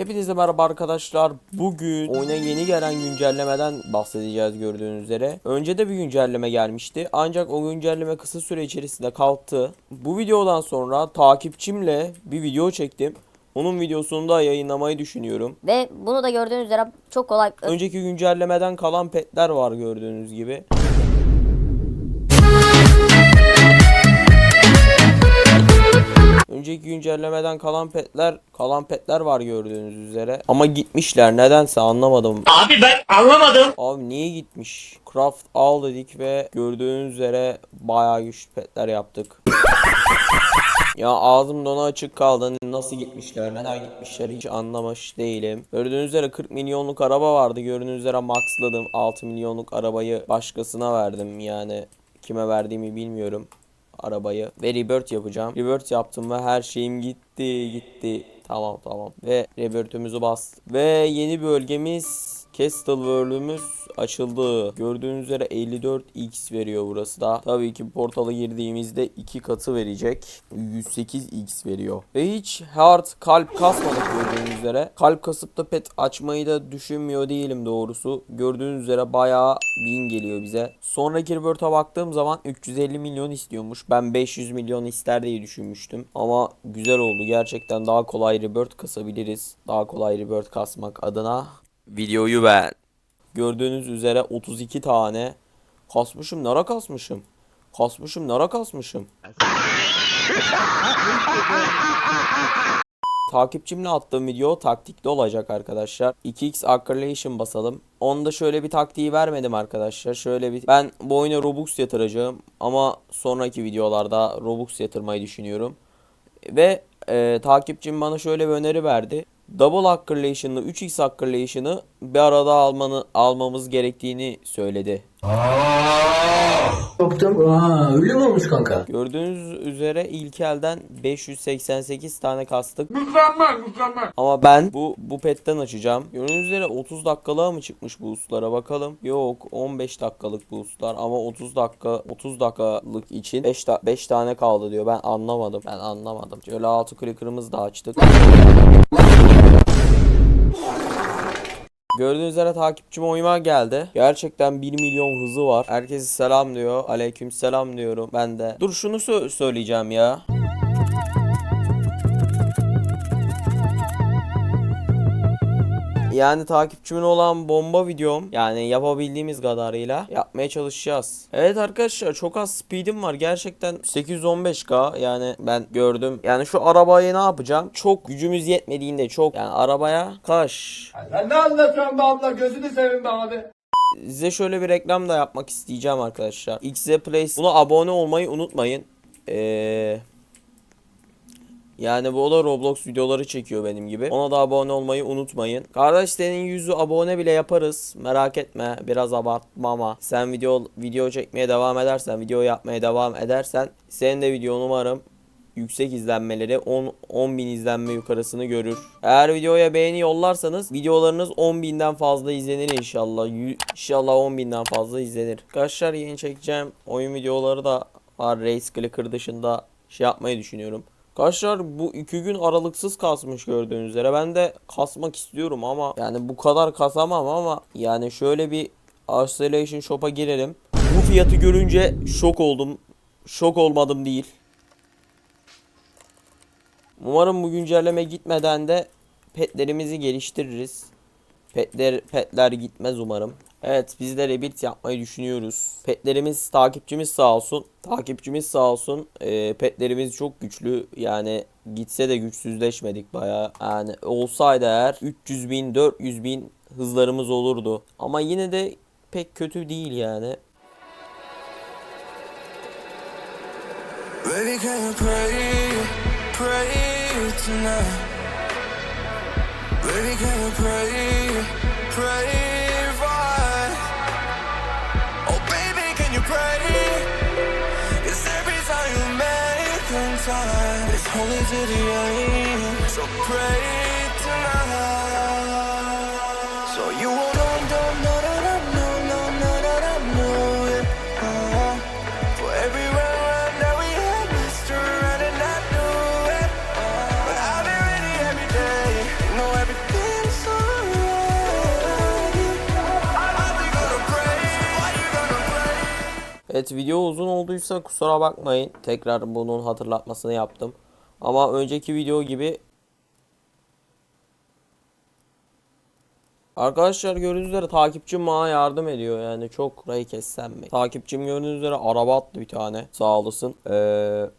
Hepinize merhaba arkadaşlar. Bugün oyuna yeni gelen güncellemeden bahsedeceğiz gördüğünüz üzere. Önce de bir güncelleme gelmişti. Ancak o güncelleme kısa süre içerisinde kalktı. Bu videodan sonra takipçimle bir video çektim. Onun videosunu da yayınlamayı düşünüyorum. Ve bunu da gördüğünüz üzere çok kolay Önceki güncellemeden kalan petler var gördüğünüz gibi. Önceki güncellemeden kalan petler, kalan petler var gördüğünüz üzere. Ama gitmişler nedense anlamadım. Abi ben anlamadım. Abi niye gitmiş? Craft al dedik ve gördüğünüz üzere bayağı güçlü petler yaptık. ya ağzım donu açık kaldı. Nasıl gitmişler? Neden gitmişler? Hiç anlamış değilim. Gördüğünüz üzere 40 milyonluk araba vardı. Gördüğünüz üzere maxladım. 6 milyonluk arabayı başkasına verdim. Yani kime verdiğimi bilmiyorum arabayı ve rebirth yapacağım. Rebirth yaptım ve her şeyim gitti gitti. Tamam tamam. Ve rebirth'ümüzü bastık. Ve yeni bölgemiz Castle World'ümüz açıldı. Gördüğünüz üzere 54x veriyor burası da. Tabii ki portala girdiğimizde 2 katı verecek. 108x veriyor. Ve hiç hard kalp kasmadık gördüğünüz üzere. Kalp kasıp da pet açmayı da düşünmüyor değilim doğrusu. Gördüğünüz üzere bayağı bin geliyor bize. Sonraki rebirth'a baktığım zaman 350 milyon istiyormuş. Ben 500 milyon ister diye düşünmüştüm. Ama güzel oldu. Gerçekten daha kolay rebirth kasabiliriz. Daha kolay rebirth kasmak adına. Videoyu beğen. Gördüğünüz üzere 32 tane kasmışım. Nara kasmışım. Kasmışım nara kasmışım. Takipçimle attığım video taktikli olacak arkadaşlar. 2x acceleration basalım. Onda şöyle bir taktiği vermedim arkadaşlar. Şöyle bir ben bu oyuna Robux yatıracağım ama sonraki videolarda Robux yatırmayı düşünüyorum. Ve e, takipçim bana şöyle bir öneri verdi. Double acceleration'lı 3x acceleration'ı bir arada almanı almamız gerektiğini söyledi. Yaptım. Aa, öyle mi olmuş kanka? Gördüğünüz üzere ilk elden 588 tane kastık. Ama ben bu bu petten açacağım. Gördüğünüz üzere 30 dakikalığa mı çıkmış bu uslara bakalım. Yok 15 dakikalık bu uslar ama 30 dakika 30 dakikalık için 5 ta 5 tane kaldı diyor. Ben anlamadım. Ben anlamadım. Şöyle altı clicker'ımızı da açtık. Gördüğünüz üzere takipçim oyuma geldi. Gerçekten 1 milyon hızı var. Herkese selam diyor. Aleyküm selam diyorum ben de. Dur şunu sö- söyleyeceğim ya. Yani takipçimin olan bomba videom yani yapabildiğimiz kadarıyla yapmaya çalışacağız. Evet arkadaşlar çok az speedim var gerçekten 815k yani ben gördüm. Yani şu arabayı ne yapacağım? Çok gücümüz yetmediğinde çok yani arabaya kaş. Sen ne anlatıyorsun be abla? Gözünü seveyim be abi. Size şöyle bir reklam da yapmak isteyeceğim arkadaşlar. XZ Place buna abone olmayı unutmayın. Eee yani bu da Roblox videoları çekiyor benim gibi. Ona da abone olmayı unutmayın. Kardeş senin yüzü abone bile yaparız. Merak etme. Biraz abartma ama sen video video çekmeye devam edersen, video yapmaya devam edersen senin de videon umarım yüksek izlenmeleri 10 10 bin izlenme yukarısını görür. Eğer videoya beğeni yollarsanız videolarınız 10 binden fazla izlenir inşallah. Yü- İnşallah 10 binden fazla izlenir. Arkadaşlar yeni çekeceğim oyun videoları da var. Race Clicker dışında şey yapmayı düşünüyorum. Arkadaşlar bu iki gün aralıksız kasmış gördüğünüz üzere. Ben de kasmak istiyorum ama yani bu kadar kasamam ama yani şöyle bir Acceleration Shop'a girelim. Bu fiyatı görünce şok oldum. Şok olmadım değil. Umarım bu güncelleme gitmeden de petlerimizi geliştiririz. Petler petler gitmez umarım. Evet biz de rebit yapmayı düşünüyoruz. Petlerimiz takipçimiz sağ olsun. Takipçimiz sağ olsun. Ee, petlerimiz çok güçlü. Yani gitse de güçsüzleşmedik baya. Yani olsaydı eğer 300 bin 400 bin hızlarımız olurdu. Ama yine de pek kötü değil yani. Baby, can you pray, pray tonight? Baby, can you pray, only to the end. So pray tonight. So you won't know, no, no, no, no, no, no, no, no, no, no. Uh, uh-huh. For every that we had, messed and I knew it. Uh, But I've been ready every day. You know everything's alright. Evet video uzun olduysa kusura bakmayın. Tekrar bunun hatırlatmasını yaptım. Ama önceki video gibi Arkadaşlar gördüğünüz üzere takipçim bana yardım ediyor yani çok burayı kessem mi? Takipçim gördüğünüz üzere araba attı bir tane sağ olasın. Ee,